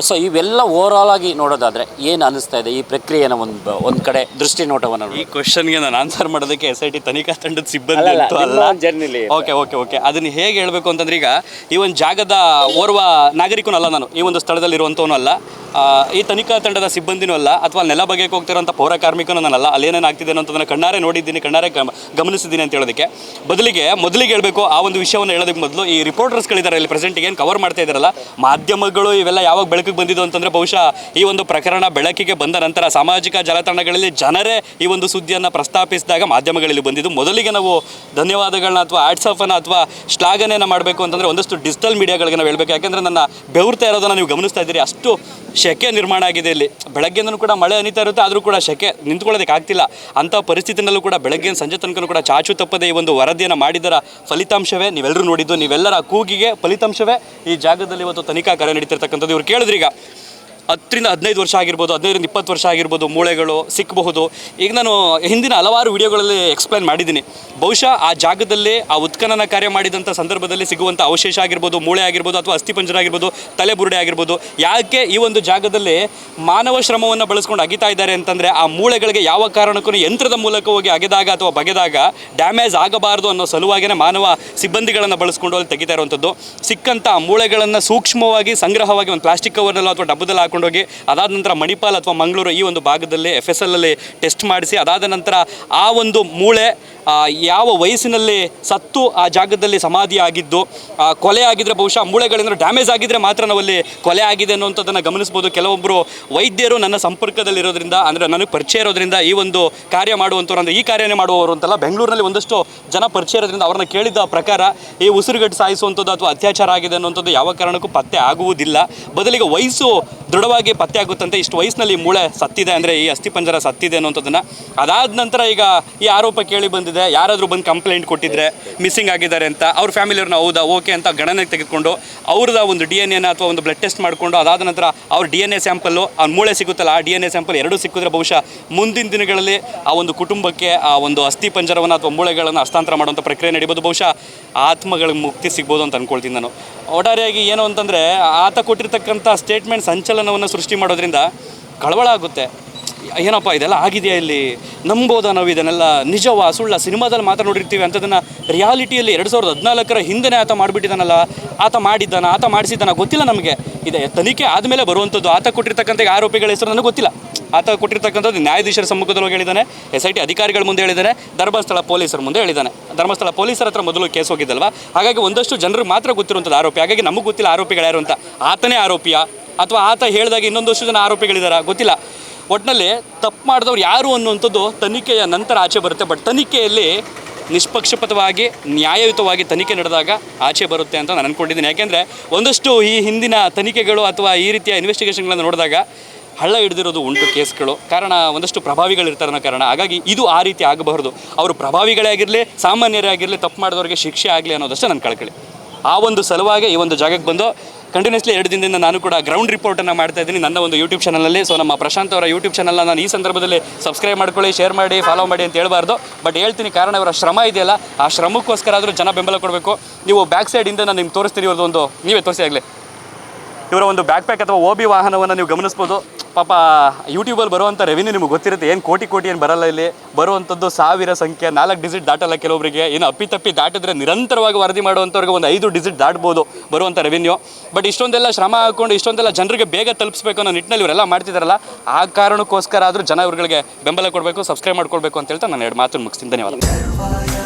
So ಇವೆಲ್ಲ overall ಆಗಿ ನೋಡೋದಾದ್ರೆ ಏನು ಅನಿಸ್ತಾ ಇದೆ ಈ ಪ್ರಕ್ರಿಯೆನ ಒಂದು ಒಂದು ಕಡೆ ದೃಷ್ಟಿ ನೋಟವನ್ನು ಈ ಕ್ವಶನ್ಗೆ ನಾನು ಆನ್ಸರ್ ಮಾಡೋದಕ್ಕೆ ಎಸ್ ಐ ಟಿ ತನಿಖಾ ತಂಡದ ಸಿಬ್ಬಂದಿ ಅಲ್ಲ, ಅಂತೂ ಅಲ್ಲ. ಒಂದು ಓಕೆ ಓಕೆ ಓಕೆ ಅದನ್ನ ಹೇಗೆ ಹೇಳಬೇಕು ಅಂತಂದ್ರೆ ಈಗ ಈ ಒಂದು ಜಾಗದ ಓರ್ವ ನಾಗರಿಕನೂ ಅಲ್ಲ ನಾನು. ಈ ಒಂದು ಸ್ಥಳದಲ್ಲಿ ಇರುವಂತವನು ಅಲ್ಲ ಈ ತನಿಖಾ ತಂಡದ ಸಿಬ್ಬಂದಿನೂ ಅಲ್ಲ. ಅಥವಾ ನೆಲ ಬಗೆಗೆ ಹೋಗ್ತಿರೋಂಥ ಪೌರ ಕಾರ್ಮಿಕನೂ ನಾನಲ್ಲ ಅಲ್ಲಿ. ಏನೇನು ಆಗ್ತಿದೆ ಅನ್ನೋದನ್ನ ಕಣ್ಣಾರೆ ನೋಡಿದ್ದೀನಿ ಕಣ್ಣಾರೆ ಗಮ- ಗಮನಿಸಿದ್ದೀನಿ ಅಂತ ಹೇಳೋದಕ್ಕೆ. ಬದಲಿಗೆ ಮೊದಲಿಗೆ ಹೇಳಬೇಕು ಆ ಒಂದು ವಿಷಯವನ್ನು ಹೇಳೋದಕ್ಕೆ ಮೊದಲು ಈ ರಿಪೋರ್ಟರ್ಸ್ಗಳಿದ್ದಾರೆ ಇಲ್ಲಿ ಪ್ರೆಸೆಂಟಿಗೆ ಏನು ಕವರ್ ಮಾಡ್ತಾ ಇದ್ದಾರಲ್ಲ ಮಾಧ್ಯಮಗಳು ಇವೆಲ್ಲ ಯಾವಾಗ ಬೆಳಕಿಗೆ ಬಂದಿದ್ದು ಅಂತಂದ್ರೆ ಬಹುಶಃ ಈ ಒಂದು ಪ್ರಕರಣ ಬೆಳಕಿಗೆ ಬಂದ ನಂತರ ಸಾಮಾಜಿಕ ಜಾಲತಾಣಗಳಲ್ಲಿ ಜನರೇ ಈ ಒಂದು ಸುದ್ದಿಯನ್ನು ಪ್ರಸ್ತಾಪಿಸಿದಾಗ ಮಾಧ್ಯಮಗಳಲ್ಲಿ ಬಂದಿದ್ದು. ಮೊದಲಿಗೆ ನಾವು ಧನ್ಯವಾದಗಳನ್ನ ಅಥವಾ ಆಟ್ಸಾಫನ್ನು ಅಥವಾ ಶ್ಲಾಘನೆಯನ್ನು ಮಾಡಬೇಕು ಅಂತಂದರೆ ಒಂದಷ್ಟು ಡಿಜಿಟಲ್ ಮೀಡಿಯಾಗಳಿಗೆ ನಾವು ಹೇಳಬೇಕು. ಯಾಕೆಂದರೆ ನನ್ನ ಬೆವರ್ತಾ ಇರೋದನ್ನು ನೀವು ಗಮನಿಸ್ತಾ ಇದ್ದೀರಿ. ಅಷ್ಟು ಶೆಕೆ ನಿರ್ಮಾಣ ಆಗಿದೆ ಇಲ್ಲಿ. ಬೆಳಗ್ಗೆನೂ ಕೂಡ ಮಳೆ ಅನಿತಾ ಇರುತ್ತೆ, ಆದರೂ ಕೂಡ ಶೆಕೆ ನಿಂತ್ಕೊಳ್ಳೋದಕ್ಕೆ ಆಗ್ತಿಲ್ಲ. ಅಂಥ ಪರಿಸ್ಥಿತಿನಲ್ಲೂ ಕೂಡ ಬೆಳಗ್ಗೆ ಸಂಜೆ ತನಕ ಕೂಡ ಚಾಚು ತಪ್ಪದೆ ಈ ಒಂದು ವರದಿಯನ್ನು ಮಾಡಿದರ ಫಲಿತಾಂಶವೇ ನೀವೆಲ್ಲರೂ ನೋಡಿದ್ದು. ನೀವೆಲ್ಲರ ಕೂಗಿಗೆ ಫಲಿತಾಂಶವೇ ಈ ಜಾಗದಲ್ಲಿ ಇವತ್ತು ತನಿಖಾ ಕಾರ್ಯ ನಡೀತಿರ್ತಕ್ಕಂಥದ್ದು. ಇವ್ರು మంత్రిగా ಹತ್ತರಿಂದ ಹದಿನೈದು ವರ್ಷ ಆಗಿರ್ಬೋದು, ಹದಿನೈದರಿಂದ ಇಪ್ಪತ್ತು ವರ್ಷ ಆಗಿರ್ಬೋದು ಮೂಳೆಗಳು ಸಿಕ್ಕಬಹುದು ಈಗ ನಾನು ಹಿಂದಿನ ಹಲವಾರು ವಿಡಿಯೋಗಳಲ್ಲಿ ಎಕ್ಸ್ಪ್ಲೈನ್ ಮಾಡಿದ್ದೀನಿ. ಬಹುಶಃ ಆ ಜಾಗದಲ್ಲಿ ಆ ಉತ್ಖನನ ಕಾರ್ಯ ಮಾಡಿದಂಥ ಸಂದರ್ಭದಲ್ಲಿ ಸಿಗುವಂಥ ಅವಶೇಷ ಆಗಿರ್ಬೋದು, ಮೂಳೆ ಆಗಿರ್ಬೋದು ಅಥವಾ ಅಸ್ಥಿಪಂಜರ ಆಗಿರ್ಬೋದು ತಲೆಬುರುಡೆ ಆಗಿರ್ಬೋದು, ಯಾಕೆ ಈ ಒಂದು ಜಾಗದಲ್ಲಿ ಮಾನವ ಶ್ರಮವನ್ನು ಬಳಸ್ಕೊಂಡು ಅಗಿತಾ ಇದ್ದಾರೆ ಅಂತಂದರೆ ಆ ಮೂಳೆಗಳಿಗೆ ಯಾವ ಕಾರಣಕ್ಕೂ ಯಂತ್ರದ ಮೂಲಕ ಹೋಗಿ ಅಗೆದಾಗ ಅಥವಾ ಬಗೆದಾಗ ಡ್ಯಾಮೇಜ್ ಆಗಬಾರದು ಅನ್ನೋ ಸಲುವಾಗಿಯೇ ಮಾನವ ಸಿಬ್ಬಂದಿಗಳನ್ನು ಬಳಸ್ಕೊಂಡು ಅಲ್ಲಿ ತೆಗಿತಾ ಇರುವಂಥದ್ದು. ಸಿಕ್ಕಂಥ ಮೂಳೆಗಳನ್ನು ಸೂಕ್ಷ್ಮವಾಗಿ, ಸಂಗ್ರಹವಾಗಿ ಒಂದು ಪ್ಲಾಸ್ಟಿಕ್ ಕವರ್ನಲ್ಲೋ ಅಥವಾ ಡಬ್ಬದಲ್ಲಿ ಹಾಕೊಂಡೋಗಿ ಅದಾದ ನಂತರ ಮಣಿಪಾಲ್ ಅಥವಾ ಮಂಗಳೂರು ಈ ಒಂದು ಭಾಗದಲ್ಲಿ ಎಫ್ ಎಸ್ ಅಲ್ಲಿ ಟೆಸ್ಟ್ ಮಾಡಿಸಿ, ಅದಾದ ನಂತರ ಆ ಒಂದು ಮೂಳೆ ಯಾವ ವಯಸ್ಸಿನಲ್ಲಿ ಸತ್ತು ಆ ಜಾಗದಲ್ಲಿ ಸಮಾಧಿ ಆಗಿದ್ದು ಕೊಲೆ ಆಗಿದ್ರೆ ಬಹುಶಃ ಮೂಳೆಗಳಿಂದ ಡ್ಯಾಮೇಜ್ ಆಗಿದ್ರೆ ಮಾತ್ರ ನಾವಲ್ಲಿ ಕೊಲೆ ಆಗಿದೆ ಅನ್ನುವಂಥದ್ದನ್ನು ಗಮನಿಸ್ಬೋದು. ಕೆಲವೊಬ್ಬರು ವೈದ್ಯರು ನನ್ನ ಸಂಪರ್ಕದಲ್ಲಿರೋದ್ರಿಂದ, ಅಂದರೆ ನನಗೆ ಪರಿಚಯ ಇರೋದ್ರಿಂದ ಈ ಒಂದು ಕಾರ್ಯ ಮಾಡುವಂಥವ್ರು, ಅಂದರೆ ಈ ಕಾರ್ಯನೇ ಮಾಡುವವರು ಅಂತಲ್ಲ, ಬೆಂಗಳೂರಿನಲ್ಲಿ ಒಂದಷ್ಟು ಜನ ಪರಿಚಯ ಇರೋದ್ರಿಂದ ಅವ್ರನ್ನ ಕೇಳಿದ ಪ್ರಕಾರ ಈ ಉಸಿರುಗಟ್ಟು ಸಾಯಿಸುವಂಥದ್ದು ಅಥವಾ ಅತ್ಯಾಚಾರ ಆಗಿದೆ ಅನ್ನುವಂಥದ್ದು ಯಾವ ಕಾರಣಕ್ಕೂ ಪತ್ತೆ ಆಗುವುದಿಲ್ಲ. ಬದಲಿಗೆ ವಯಸ್ಸು ದೃಢವಾಗಿ ಪತ್ತೆ ಆಗುತ್ತಂತೆ. ಇಷ್ಟು ವಯಸ್ಸಿನಲ್ಲಿ ಮೂಳೆ ಸತ್ತಿದೆ ಅಂದರೆ ಈ ಅಸ್ಥಿಪಂಜರ ಸತ್ತಿದೆ ಅನ್ನೋಂಥದ್ದನ್ನು ಅದಾದ ನಂತರ ಈಗ ಈ ಆರೋಪ ಕೇಳಿ ಬಂದಿದೆ. ಯಾರಾದರೂ ಬಂದು ಕಂಪ್ಲೇಂಟ್ ಕೊಟ್ಟಿದ್ರೆ ಮಿಸ್ಸಿಂಗ್ ಆಗಿದ್ದಾರೆ ಅಂತ, ಅವ್ರ ಫ್ಯಾಮಿಲಿಯವ್ರನ್ನ ಹೌದಾ ಓಕೆ ಅಂತ ಗಣನೆಗೆ ತೆಗೆದುಕೊಂಡು ಅವ್ರದ್ದು ಒಂದು ಡಿ ಎನ್ ಎನ ಅಥವಾ ಒಂದು ಬ್ಲಡ್ ಟೆಸ್ಟ್ ಮಾಡಿಕೊಂಡು ಅದಾದ ನಂತರ ಅವ್ರ ಡಿ ಎನ್ ಎ ಸ್ಯಾಂಪಲ್ಲು ಅವ್ನ ಮೂಳೆ ಸಿಗುತ್ತಲ್ಲ, ಆ ಡಿ ಎನ್ ಎ ಸ್ಯಾಂಪಲ್ ಎರಡೂ ಸಿಕ್ಕಿದ್ರೆ ಬಹುಶಃ ಮುಂದಿನ ದಿನಗಳಲ್ಲಿ ಆ ಒಂದು ಕುಟುಂಬಕ್ಕೆ ಆ ಒಂದು ಅಸ್ಥಿ ಪಂಜರವನ್ನು ಅಥವಾ ಮೂಳೆಗಳನ್ನು ಹಸ್ತಾಂತರ ಮಾಡುವಂಥ ಪ್ರಕ್ರಿಯೆ ನಡೀಬೋದು. ಬಹುಶಃ ಆತ್ಮಗಳಿಗೆ ಮುಕ್ತಿ ಸಿಗ್ಬೋದು ಅಂತ ಅಂದ್ಕೊಳ್ತೀನಿ ನಾನು. ಒಟ್ಟಾರೆಯಾಗಿ ಏನು ಅಂತಂದರೆ ಆತ ಕೊಟ್ಟಿರ್ತಕ್ಕಂಥ ಸ್ಟೇಟ್ಮೆಂಟ್ ಸಂಚಲನವನ್ನು ಸೃಷ್ಟಿ ಮಾಡೋದ್ರಿಂದ ಕಳವಳ ಆಗುತ್ತೆ. ಏನಪ್ಪ, ಇದೆಲ್ಲ ಆಗಿದೆಯಾ ಇಲ್ಲಿ? ನಂಬೋದ ನಾವು ಇದನ್ನೆಲ್ಲ ನಿಜವಾ, ಸುಳ್ಳ, ಸಿನಿಮಾದಲ್ಲಿ ಮಾತ್ರ ನೋಡಿರ್ತೀವಿ ಅಂಥದ್ದನ್ನು ರಿಯಾಲಿಟಿಯಲ್ಲಿ ಎರಡು ಸಾವಿರದ ಹದಿನಾಲ್ಕರ ಹಿಂದೆನೇ ಆತ ಮಾಡಿಬಿಟ್ಟಿದ್ದಾನಲ್ಲ ಆತ ಮಾಡಿದ್ದಾನ, ಆತ ಮಾಡಿಸಿದ್ದಾನ ಗೊತ್ತಿಲ್ಲ ನಮಗೆ. ಇದೆ ತನಿಖೆ ಆದಮೇಲೆ ಬರುವಂಥದ್ದು, ಆತ ಕೊಟ್ಟಿರ್ತಕ್ಕಂಥ ಆರೋಪಿಗಳ ಹೆಸರು ನನಗೆ ಗೊತ್ತಿಲ್ಲ. ಆತ ಕೊಟ್ಟಿರ್ತಕ್ಕಂಥದ್ದು ನ್ಯಾಯಾಧೀಶರ ಸಮ್ಮುಖದಲ್ಲಿ ಹೋಗಿ ಹೇಳಿದ್ದಾನೆ ಎಸ್ ಐ ಟಿ ಅಧಿಕಾರಿಗಳ ಮುಂದೆ ಹೇಳಿದ್ದಾನೆ, ಧರ್ಮಸ್ಥಳ ಪೊಲೀಸರ ಮುಂದೆ ಹೇಳಿದ್ದಾನೆ. ಧರ್ಮಸ್ಥಳ ಪೊಲೀಸರ ಹತ್ರ ಮೊದಲು ಕೇಸ್ ಹೋಗಿದ್ದಲ್ವಾ? ಹಾಗಾಗಿ ಒಂದಷ್ಟು ಜನರಿಗೆ ಮಾತ್ರ ಗೊತ್ತಿರುವಂಥದ್ದು ಆರೋಪಿ. ಹಾಗಾಗಿ ನಮಗೆ ಗೊತ್ತಿಲ್ಲ ಆರೋಪಿಗಳು ಅಂತ. ಆತನೇ ಆರೋಪಿಯ? ಅಥವಾ ಆತ ಹೇಳಿದಾಗ ಇನ್ನೊಂದಷ್ಟು ಜನ ಆರೋಪಿಗಳಿದ್ದಾರಾ? ಗೊತ್ತಿಲ್ಲ. ಒಟ್ಟಿನಲ್ಲಿ ತಪ್ಪು ಮಾಡಿದವ್ರು ಯಾರು ಅನ್ನುವಂಥದ್ದು ತನಿಖೆಯ ನಂತರ ಆಚೆ ಬರುತ್ತೆ. ಬಟ್ ತನಿಖೆಯಲ್ಲಿ ನಿಷ್ಪಕ್ಷಪಾತವಾಗಿ, ನ್ಯಾಯಯುತವಾಗಿ ತನಿಖೆ ನಡೆದಾಗ ಆಚೆ ಬರುತ್ತೆ ಅಂತ ನಾನು ಅಂದ್ಕೊಂಡಿದ್ದೀನಿ ಯಾಕೆಂದರೆ ಒಂದಷ್ಟು ಈ ಹಿಂದಿನ ತನಿಖೆಗಳು ಅಥವಾ ಈ ರೀತಿಯ ಇನ್ವೆಸ್ಟಿಗೇಷನ್ಗಳನ್ನು ನೋಡಿದಾಗ ಹಳ್ಳ ಹಿಡಿದಿರೋದು ಉಂಟು ಕೇಸ್ಗಳು. ಕಾರಣ ಒಂದಷ್ಟು ಪ್ರಭಾವಿಗಳಿರ್ತಾರೆ ಅನ್ನೋ ಕಾರಣ. ಹಾಗಾಗಿ ಇದು ಆ ರೀತಿ ಆಗಬಾರ್ದು. ಅವರು ಪ್ರಭಾವಿಗಳೇ ಆಗಿರಲಿ, ಸಾಮಾನ್ಯರೇ ಆಗಿರಲಿ, ತಪ್ಪು ಮಾಡಿದವರಿಗೆ ಶಿಕ್ಷೆ ಆಗಲಿ ಅನ್ನೋದಷ್ಟೇ ನನ್ನ ಕಳ್ಕಳಿ. ಆ ಒಂದು ಸಲುವಾಗಿ ಈ ಒಂದು ಜಾಗಕ್ಕೆ ಬಂದು ಕಂಟಿನ್ಯೂಸ್ಲಿ ಎರಡು ದಿನದಿಂದ ನಾನು ಕೂಡ ಗ್ರೌಂಡ್ ರಿಪೋರ್ಟನ್ನು ಮಾಡ್ತಾ ಇದ್ದೀನಿ. ನನ್ನ ಒಂದು ಯೂಟ್ಯೂಬ್ ಚಾನಲಲ್ಲಿ ಸೊ ನಮ್ಮ ಪ್ರಶಾಂತ್ ಅವರ ಯೂಟ್ಯೂಬ್ ಚಾನಲ್ನ ನಾನು ಈ ಸಂದರ್ಭದಲ್ಲಿ ಸಬ್ಸ್ಕ್ರೈಬ್ ಮಾಡ್ಕೊಳ್ಳಿ ಶೇರ್ ಮಾಡಿ ಫಾಲೋ ಮಾಡಿ ಅಂತ ಹೇಳ್ಬಾರ್ದು. ಬಟ್ ಹೇಳ್ತೀನಿ, ಕಾರಣ ಇವರ ಶ್ರಮ ಇದೆಯಲ್ಲ, ಆ ಶ್ರಮಕ್ಕೋಸ್ಕರ ಆದರೂ ಜನ ಬೆಂಬಲ ಕೊಡಬೇಕು. ನೀವು ಬ್ಯಾಕ್ ಸೈಡಿಂದ ನಾನು ನಿಮ್ಗೆ ತೋರಿಸ್ತೀನಿ ಇವ್ರದ್ದು ಒಂದು ನೀವೇ ತೋರಿಸಿ ಆಗಲಿ. ಇವರ ಒಂದು ಬ್ಯಾಕ್ ಪ್ಯಾಕ್ ಅಥವಾ ಓಬಿ ವಾಹನವನ್ನು ನೀವು ಗಮನಿಸ್ಬೋದು. ಪಾಪ ಯೂಟ್ಯೂಬಲ್ಲಿ ಬರುವಂಥ ರೆವಿನ್ಯೂ ನಿಮಗೆ ಗೊತ್ತಿರುತ್ತೆ. ಏನು ಕೋಟಿ ಕೋಟಿ ಏನು ಬರಲ್ಲ ಇಲ್ಲಿ. ಬರುವಂಥದ್ದು ಸಾವಿರ ಸಂಖ್ಯೆ, ನಾಲ್ಕು ಡಿಜಿಟ್ ದಾಟಲ್ಲ ಕೆಲವೊಬ್ಬರಿಗೆ ಏನು ಅಪ್ಪಿತಪ್ಪಿ ದಾಟಿದ್ರೆ ನಿರಂತರವಾಗಿ ವರದಿ ಮಾಡುವಂಥವ್ರಿಗೆ ಒಂದು ಐದು ಡಿಜಿಟ್ ದಾಟ್ಬೋದು ಬರುವಂಥ ರೆವಿನ್ಯೂ ಬಟ್ ಇಷ್ಟೊಂದೆಲ್ಲ ಶ್ರಮ ಹಾಕೊಂಡು ಇಷ್ಟೊಂದೆಲ್ಲ ಜನರಿಗೆ ಬೇಗ ತಲುಪಿಸ್ಬೇಕು ಅನ್ನೋ ನಿಟ್ಟಿನಲ್ಲಿ ಇವರೆಲ್ಲ ಮಾಡ್ತಿದ್ದಾರಲ್ಲ ಆ ಕಾರಣಕ್ಕೋಸ್ಕರ ಆದರೂ ಜನ ಇವ್ರುಗಳಿಗೆ ಬೆಂಬಲ ಕೊಡಬೇಕು ಸಬ್ಸ್ಕ್ರೈಬ್ ಮಾಡ್ಕೊಳ್ಬೇಕು ಅಂತ ಹೇಳ್ತಾ ನಾನು ಎರಡು ಮಾತು ಮುಗಿಸ್ತೀನಿ. ಧನ್ಯವಾದ.